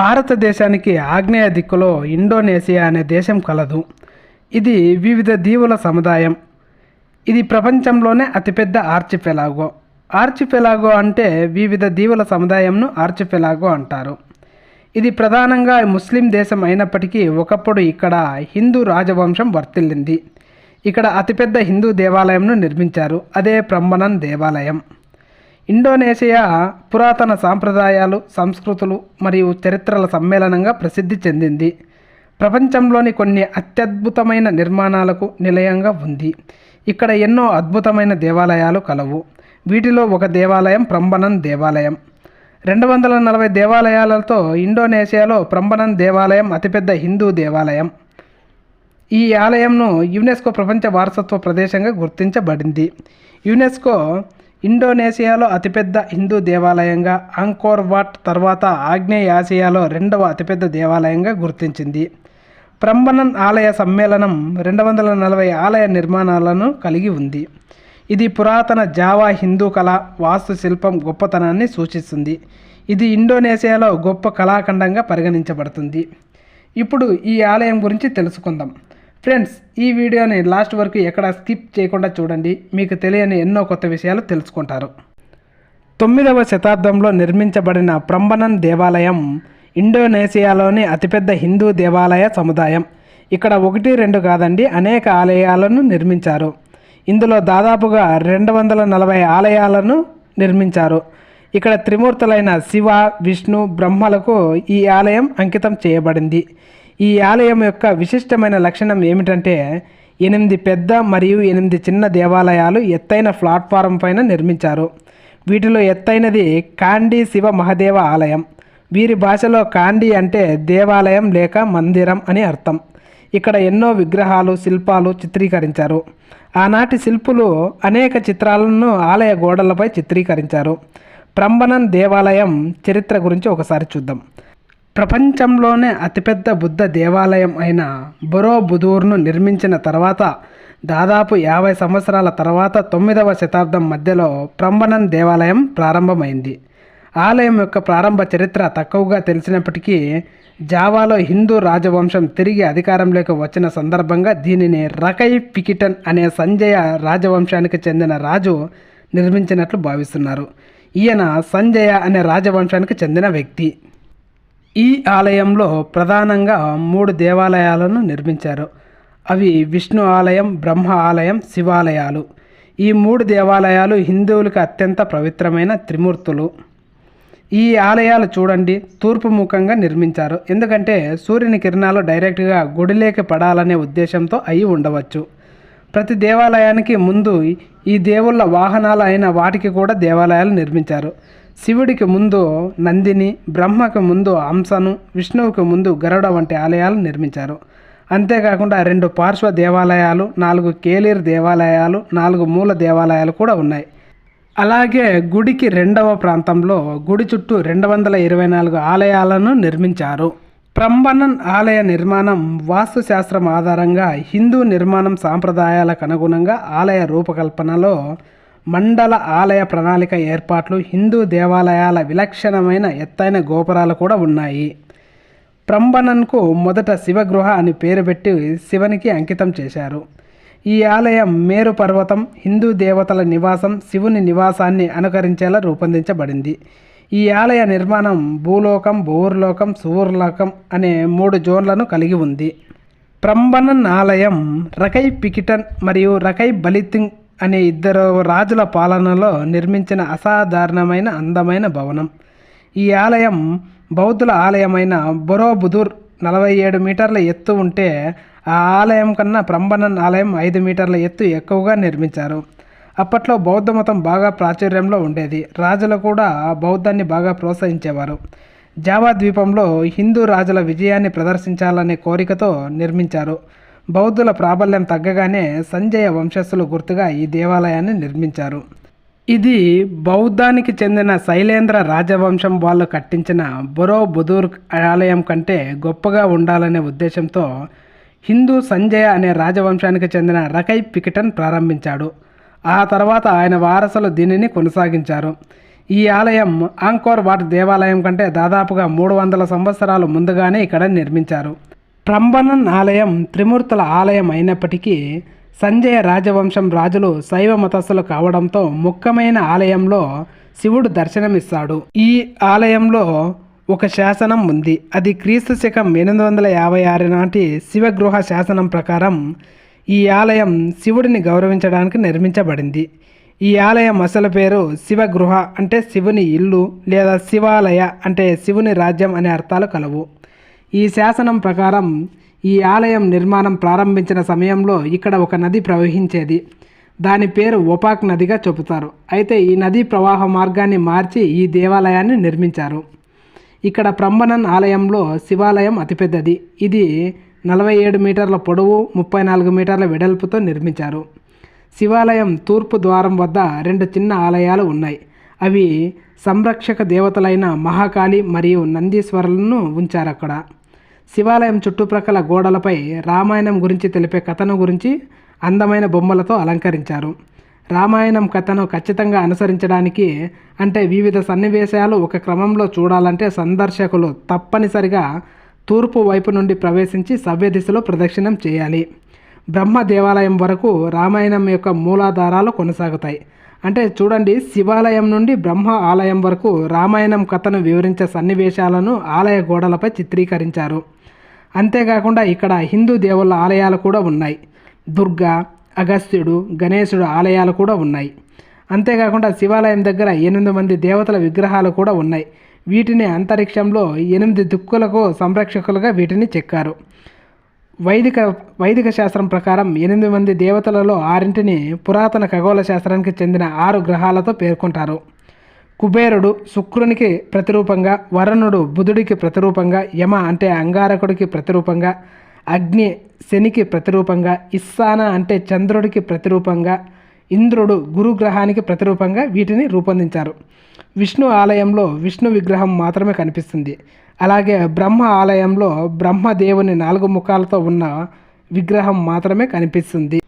భారతదేశానికి ఆగ్నేయ దిక్కులో ఇండోనేషియా అనే దేశం కలదు. ఇది వివిధ దీవుల సముదాయం. ఇది ప్రపంచంలోనే అతిపెద్ద ఆర్చిపెలాగో ఆర్చిపెలాగో అంటే వివిధ దీవుల సముదాయంను ఆర్చిపెలాగో అంటారు. ఇది ప్రధానంగా ముస్లిం దేశం అయినప్పటికీ ఒకప్పుడు ఇక్కడ హిందూ రాజవంశం వర్తిల్లింది. ఇక్కడ అతిపెద్ద హిందూ దేవాలయంను నిర్మించారు. అదే బ్రహ్మణన్ దేవాలయం. ఇండోనేషియా పురాతన సాంప్రదాయాలు సంస్కృతులు మరియు చరిత్రల సమ్మేళనంగా ప్రసిద్ధి చెందింది. ప్రపంచంలోని కొన్ని అత్యద్భుతమైన నిర్మాణాలకు నిలయంగా ఉంది. ఇక్కడ ఎన్నో అద్భుతమైన దేవాలయాలు కలవు. వీటిలో ఒక దేవాలయం ప్రంబనన్ దేవాలయం. రెండు వందల నలభై దేవాలయాలతో ఇండోనేషియాలో ప్రంబనన్ దేవాలయం అతిపెద్ద హిందూ దేవాలయం. ఈ ఆలయంను యునెస్కో ప్రపంచ వారసత్వ ప్రదేశంగా గుర్తించబడింది. యునెస్కో ఇండోనేషియాలో అతిపెద్ద హిందూ దేవాలయంగా అంకోర్ వాట్ తర్వాత ఆగ్నేయ ఆసియాలో రెండవ అతిపెద్ద దేవాలయంగా గుర్తించింది. ప్రంబనన్ ఆలయ సమ్మేళనం రెండు వందల నలభై ఆలయ నిర్మాణాలను కలిగి ఉంది. ఇది పురాతన జావా హిందూ కళ వాస్తుశిల్పం గొప్పతనాన్ని సూచిస్తుంది. ఇది ఇండోనేషియాలో గొప్ప కళాఖండంగా పరిగణించబడుతుంది. ఇప్పుడు ఈ ఆలయం గురించి తెలుసుకుందాం. ఫ్రెండ్స్ ఈ వీడియోని లాస్ట్ వరకు ఎక్కడ స్కిప్ చేయకుండా చూడండి. మీకు తెలియని ఎన్నో కొత్త విషయాలు తెలుసుకుంటారు. తొమ్మిదవ శతాబ్దంలో నిర్మించబడిన ప్రంబనన్ దేవాలయం ఇండోనేషియాలోని అతిపెద్ద హిందూ దేవాలయ సముదాయం. ఇక్కడ ఒకటి రెండు కాదండి అనేక ఆలయాలను నిర్మించారు. ఇందులో దాదాపుగా రెండు వందల నలభై ఆలయాలను నిర్మించారు. ఇక్కడ త్రిమూర్తులైన శివ విష్ణు బ్రహ్మలకు ఈ ఆలయం అంకితం చేయబడింది. ఈ ఆలయం యొక్క విశిష్టమైన లక్షణం ఏమిటంటే ఎనిమిది పెద్ద మరియు ఎనిమిది చిన్న దేవాలయాలు ఎత్తైన ప్లాట్ఫారం పైన నిర్మించారు. వీటిలో ఎత్తైనది కాండి శివ మహదేవ ఆలయం. వీరి భాషలో కాండి అంటే దేవాలయం లేక మందిరం అని అర్థం. ఇక్కడ ఎన్నో విగ్రహాలు శిల్పాలు చిత్రీకరించారు. ఆనాటి శిల్పులు అనేక చిత్రాలను ఆలయ గోడలపై చిత్రీకరించారు. ప్రంబనన్ దేవాలయం చరిత్ర గురించి ఒకసారి చూద్దాం. ప్రపంచంలోనే అతిపెద్ద బుద్ధ దేవాలయం అయిన బొరోబుదూర్ను నిర్మించిన తర్వాత దాదాపు యాభై సంవత్సరాల తర్వాత తొమ్మిదవ శతాబ్దం మధ్యలో ప్రంబనన్ దేవాలయం ప్రారంభమైంది. ఆలయం యొక్క ప్రారంభ చరిత్ర తక్కువగా తెలిసినప్పటికీ జావాలో హిందూ రాజవంశం తిరిగి అధికారంలోకి వచ్చిన సందర్భంగా దీనిని రకై పికిటన్ అనే సంజయ రాజవంశానికి చెందిన రాజు నిర్మించినట్లు భావిస్తున్నారు. ఈయన సంజయ అనే రాజవంశానికి చెందిన వ్యక్తి. ఈ ఆలయంలో ప్రధానంగా మూడు దేవాలయాలను నిర్మించారు. అవి విష్ణు ఆలయం బ్రహ్మ ఆలయం శివాలయాలు. ఈ మూడు దేవాలయాలు హిందువులకు అత్యంత పవిత్రమైన త్రిమూర్తులు. ఈ ఆలయాలు చూడండి తూర్పు ముఖంగా నిర్మించారు. ఎందుకంటే సూర్యుని కిరణాలు డైరెక్ట్గా గుడిలోకి పడాలనే ఉద్దేశంతో అయి ఉండవచ్చు. ప్రతి దేవాలయానికి ముందు ఈ దేవుళ్ళ వాహనాలు అయిన వాటికి కూడా దేవాలయాలు నిర్మించారు. శివుడికి ముందు నందిని బ్రహ్మకు ముందు హంసను విష్ణువుకి ముందు గరుడ వంటి ఆలయాలు నిర్మించారు. అంతేకాకుండా రెండు పార్శ్వ దేవాలయాలు నాలుగు కేలీర్ దేవాలయాలు నాలుగు మూల దేవాలయాలు కూడా ఉన్నాయి. అలాగే గుడికి రెండవ ప్రాంతంలో గుడి చుట్టూ రెండు వందల ఇరవై నాలుగు ఆలయాలను నిర్మించారు. ప్రంబనన్ ఆలయ నిర్మాణం వాస్తుశాస్త్రం ఆధారంగా హిందూ నిర్మాణం సాంప్రదాయాలకు అనుగుణంగా ఆలయ రూపకల్పనలో మండల ఆలయ ప్రణాళిక ఏర్పాట్లు హిందూ దేవాలయాల విలక్షణమైన ఎత్తైన గోపురాలు కూడా ఉన్నాయి. ప్రంబనన్కు మొదట శివగృహ అని పేరు పెట్టి శివునికి అంకితం చేశారు. ఈ ఆలయం మేరు పర్వతం హిందూ దేవతల నివాసం శివుని నివాసాన్ని అనుకరించేలా రూపొందించబడింది. ఈ ఆలయ నిర్మాణం భూలోకం భూర్లోకం సువర్లోకం అనే మూడు జోన్లను కలిగి ఉంది. ప్రంబనన్ ఆలయం రకై పికిటన్ మరియు రకై బలితింగ్ అనే ఇద్దరు రాజుల పాలనలో నిర్మించిన అసాధారణమైన అందమైన భవనం. ఈ ఆలయం బౌద్ధుల ఆలయమైన బొరోబుదూర్ నలభై ఏడు మీటర్ల ఎత్తు ఉంటే ఆ ఆలయం కన్నా ప్రంబనన్ ఆలయం ఐదు మీటర్ల ఎత్తు ఎక్కువగా నిర్మించారు. అప్పట్లో బౌద్ధ మతం బాగా ప్రాచుర్యంలో ఉండేది. రాజులు కూడా బౌద్ధాన్ని బాగా ప్రోత్సహించేవారు. జావా ద్వీపంలో హిందూ రాజుల విజయాన్ని ప్రదర్శించాలనే కోరికతో నిర్మించారు. బౌద్ధుల ప్రాబల్యం తగ్గగానే సంజయ వంశస్థులు గుర్తుగా ఈ దేవాలయాన్ని నిర్మించారు. ఇది బౌద్ధానికి చెందిన శైలేంద్ర రాజవంశం వాళ్ళు కట్టించిన బొరో బుదూర్ ఆలయం కంటే గొప్పగా ఉండాలనే ఉద్దేశంతో హిందూ సంజయ అనే రాజవంశానికి చెందిన రకై పికిటన్ ప్రారంభించాడు. ఆ తర్వాత ఆయన వారసులు దీనిని కొనసాగించారు. ఈ ఆలయం ఆంకోర్ వాట్ దేవాలయం కంటే దాదాపుగా మూడు వందల సంవత్సరాలు ముందుగానే ఇక్కడ నిర్మించారు. ప్రంబనన్ ఆలయం త్రిమూర్తుల ఆలయం అయినప్పటికీ సంజయ రాజవంశం రాజులు శైవ మతస్థులు కావడంతో ముఖ్యమైన ఆలయంలో శివుడు దర్శనమిస్తాడు. ఈ ఆలయంలో ఒక శాసనం ఉంది. అది క్రీస్తు శకం ఎనిమిది వందల యాభై ఆరు నాటి శివగృహ శాసనం ప్రకారం ఈ ఆలయం శివుడిని గౌరవించడానికి నిర్మించబడింది. ఈ ఆలయం అసలు పేరు శివగృహ అంటే శివుని ఇల్లు లేదా శివాలయ అంటే శివుని రాజ్యం అనే అర్థాలు కలవు. ఈ శాసనం ప్రకారం ఈ ఆలయం నిర్మాణం ప్రారంభించిన సమయంలో ఇక్కడ ఒక నది ప్రవహించేది. దాని పేరు ఒపాక్ నదిగా చెబుతారు. అయితే ఈ నదీ ప్రవాహ మార్గాన్ని మార్చి ఈ దేవాలయాన్ని నిర్మించారు. ఇక్కడ ప్రంబనన్ ఆలయంలో శివాలయం అతిపెద్దది. ఇది నలభై ఏడు మీటర్ల పొడవు ముప్పై నాలుగు మీటర్ల వెడల్పుతో నిర్మించారు. శివాలయం తూర్పు ద్వారం వద్ద రెండు చిన్న ఆలయాలు ఉన్నాయి. అవి సంరక్షక దేవతలైన మహాకాళి మరియు నందీశ్వరులను ఉంచారు అక్కడ శివాలయం చుట్టుప్రక్కల గోడలపై రామాయణం గురించి తెలిపే కథను గురించి అందమైన బొమ్మలతో అలంకరించారు. రామాయణం కథను ఖచ్చితంగా అనుసరించడానికి అంటే వివిధ సన్నివేశాలు ఒక క్రమంలో చూడాలంటే సందర్శకులు తప్పనిసరిగా తూర్పు వైపు నుండి ప్రవేశించి సవ్య దిశలో ప్రదక్షిణం చేయాలి. బ్రహ్మ దేవాలయం వరకు రామాయణం యొక్క మూలాధారాలు కొనసాగుతాయి. అంటే చూడండి శివాలయం నుండి బ్రహ్మ ఆలయం వరకు రామాయణం కథను వివరించే సన్నివేశాలను ఆలయ గోడలపై చిత్రీకరించారు. అంతేకాకుండా ఇక్కడ హిందూ దేవుళ్ళ ఆలయాలు కూడా ఉన్నాయి. దుర్గా అగస్త్యుడు గణేశుడు ఆలయాలు కూడా ఉన్నాయి. అంతేకాకుండా శివాలయం దగ్గర ఎనిమిది మంది దేవతల విగ్రహాలు కూడా ఉన్నాయి. వీటిని అంతరిక్షంలో ఎనిమిది దుక్కులకు సంరక్షకులుగా వీటిని చెక్కారు. వైదిక వైదిక శాస్త్రం ప్రకారం ఎనిమిది మంది దేవతలలో ఆరింటిని పురాతన ఖగోళ శాస్త్రానికి చెందిన ఆరు గ్రహాలతో పేర్కొంటారు. కుబేరుడు శుక్రునికి ప్రతిరూపంగా వరుణుడు బుధుడికి ప్రతిరూపంగా యమ అంటే అంగారకుడికి ప్రతిరూపంగా అగ్ని శనికి ప్రతిరూపంగా ఇస్సాన అంటే చంద్రుడికి ప్రతిరూపంగా ఇంద్రుడు గురుగ్రహానికి ప్రతిరూపంగా వీటిని రూపొందించారు. విష్ణు ఆలయంలో విష్ణు విగ్రహం మాత్రమే కనిపిస్తుంది. అలాగే బ్రహ్మ ఆలయంలో బ్రహ్మదేవుని నాలుగు ముఖాలతో ఉన్న విగ్రహం మాత్రమే కనిపిస్తుంది.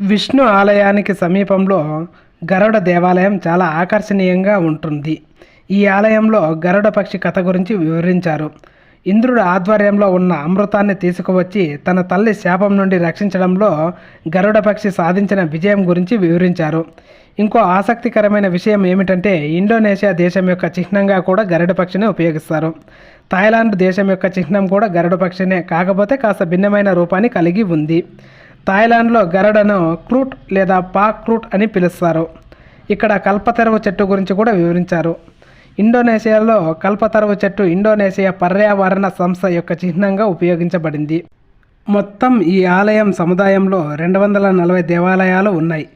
విష్ణు ఆలయానికి సమీపంలో గరుడ దేవాలయం చాలా ఆకర్షణీయంగా ఉంటుంది. ఈ ఆలయంలో గరుడ పక్షి కథ గురించి వివరించారు. ఇంద్రుడు ఆధ్వర్యంలో ఉన్న అమృతాన్ని తీసుకువచ్చి తన తల్లి శాపం నుండి రక్షించడంలో గరుడ పక్షి సాధించిన విజయం గురించి వివరించారు. ఇంకో ఆసక్తికరమైన విషయం ఏమిటంటే ఇండోనేషియా దేశం యొక్క చిహ్నంగా కూడా గరుడ పక్షిని ఉపయోగిస్తారు. థాయిలాండ్ దేశం యొక్క చిహ్నం కూడా గరుడ పక్షినే కాకపోతే కాస్త భిన్నమైన రూపాన్ని కలిగి ఉంది. థాయిలాండ్లో గరుడను క్రూట్ లేదా పాక్ క్రూట్ అని పిలుస్తారు. ఇక్కడ కల్పతరువు చెట్టు గురించి కూడా వివరించారు. ఇండోనేషియాలో కల్పతరువు చెట్టు ఇండోనేషియా పర్యావరణ సంస్థ యొక్క చిహ్నంగా ఉపయోగించబడింది. మొత్తం ఈ ఆలయం సముదాయంలో రెండు వందల నలభై దేవాలయాలు ఉన్నాయి.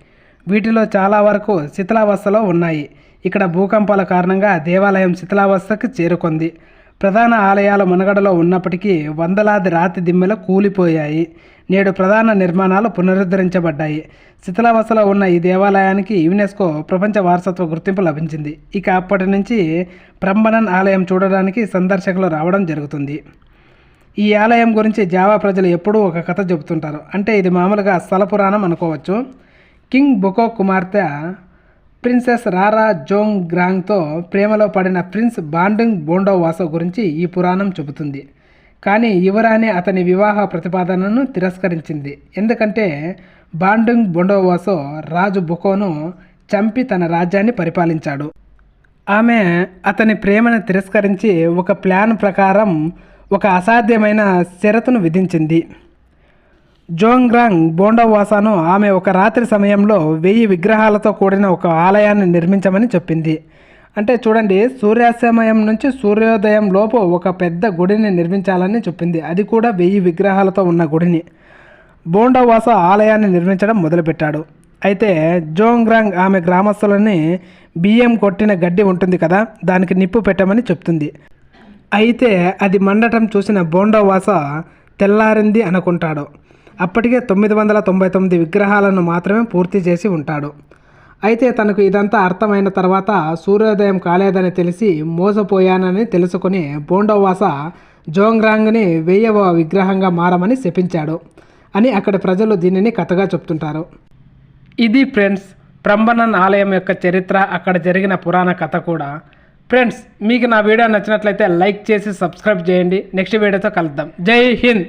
వీటిలో చాలా వరకు శిథిలావస్థలో ఉన్నాయి. ఇక్కడ భూకంపాల కారణంగా దేవాలయం శిథిలావస్థకు చేరుకుంది. ప్రధాన ఆలయాలు మనుగడలో ఉన్నప్పటికీ వందలాది రాతి దిమ్మెలు కూలిపోయాయి. నేడు ప్రధాన నిర్మాణాలు పునరుద్ధరించబడ్డాయి. శిథిలావస్థలో ఉన్న ఈ దేవాలయానికి యునెస్కో ప్రపంచ వారసత్వ గుర్తింపు లభించింది. ఇక అప్పటి నుంచి ప్రంబనన్ ఆలయం చూడడానికి సందర్శకులు రావడం జరుగుతుంది. ఈ ఆలయం గురించి జావా ప్రజలు ఎప్పుడూ ఒక కథ చెబుతుంటారు. అంటే ఇది మామూలుగా స్థల పురాణం అనుకోవచ్చు. కింగ్ బుకో కుమార్తె ప్రిన్సెస్ రారా జోంగ్ గ్రాంగ్తో ప్రేమలో పడిన ప్రిన్స్ బాండింగ్ బోండోవాసో గురించి ఈ పురాణం చెబుతుంది. కానీ యువరాణి అతని వివాహ ప్రతిపాదనను తిరస్కరించింది. ఎందుకంటే బాండింగ్ బొండోవాసో రాజు బుకోను చంపి తన రాజ్యాన్ని పరిపాలించాడు. ఆమె అతని ప్రేమను తిరస్కరించి ఒక ప్లాన్ ప్రకారం ఒక అసాధ్యమైన షరతును విధించింది. జోంగ్రాంగ్ బోండోవాసాను ఆమె ఒక రాత్రి సమయంలో వెయ్యి విగ్రహాలతో కూడిన ఒక ఆలయాన్ని నిర్మించమని చెప్పింది. అంటే చూడండి సూర్యాస్తమయం నుంచి సూర్యోదయం లోపు ఒక పెద్ద గుడిని నిర్మించాలని చెప్పింది. అది కూడా వెయ్యి విగ్రహాలతో ఉన్న గుడిని. బోండోవాస ఆలయాన్ని నిర్మించడం మొదలుపెట్టాడు. అయితే జోంగ్రాంగ్ ఆమె గ్రామస్తులని బియ్యం కొట్టిన గడ్డి ఉంటుంది కదా దానికి నిప్పు పెట్టమని చెప్తుంది. అయితే అది మండటం చూసిన బోండోవాస తెల్లారింది అనుకుంటాడు. అప్పటికే తొమ్మిది వందల తొంభై తొమ్మిది విగ్రహాలను మాత్రమే పూర్తి చేసి ఉంటాడు. అయితే తనకు ఇదంతా అర్థమైన తర్వాత సూర్యోదయం కాలేదని తెలిసి మోసపోయానని తెలుసుకుని బోండోవాస జోంగ్రాంగ్ని వెయ్యవ విగ్రహంగా మారమని శపించాడు అని అక్కడి ప్రజలు దీనిని కథగా చెప్తుంటారు. ఇది ఫ్రెండ్స్ ప్రంబనన్ ఆలయం యొక్క చరిత్ర అక్కడ జరిగిన పురాణ కథ కూడా. ఫ్రెండ్స్ మీకు నా వీడియో నచ్చినట్లయితే లైక్ చేసి సబ్స్క్రైబ్ చేయండి. నెక్స్ట్ వీడియోతో కలుద్దాం. జై హింద్!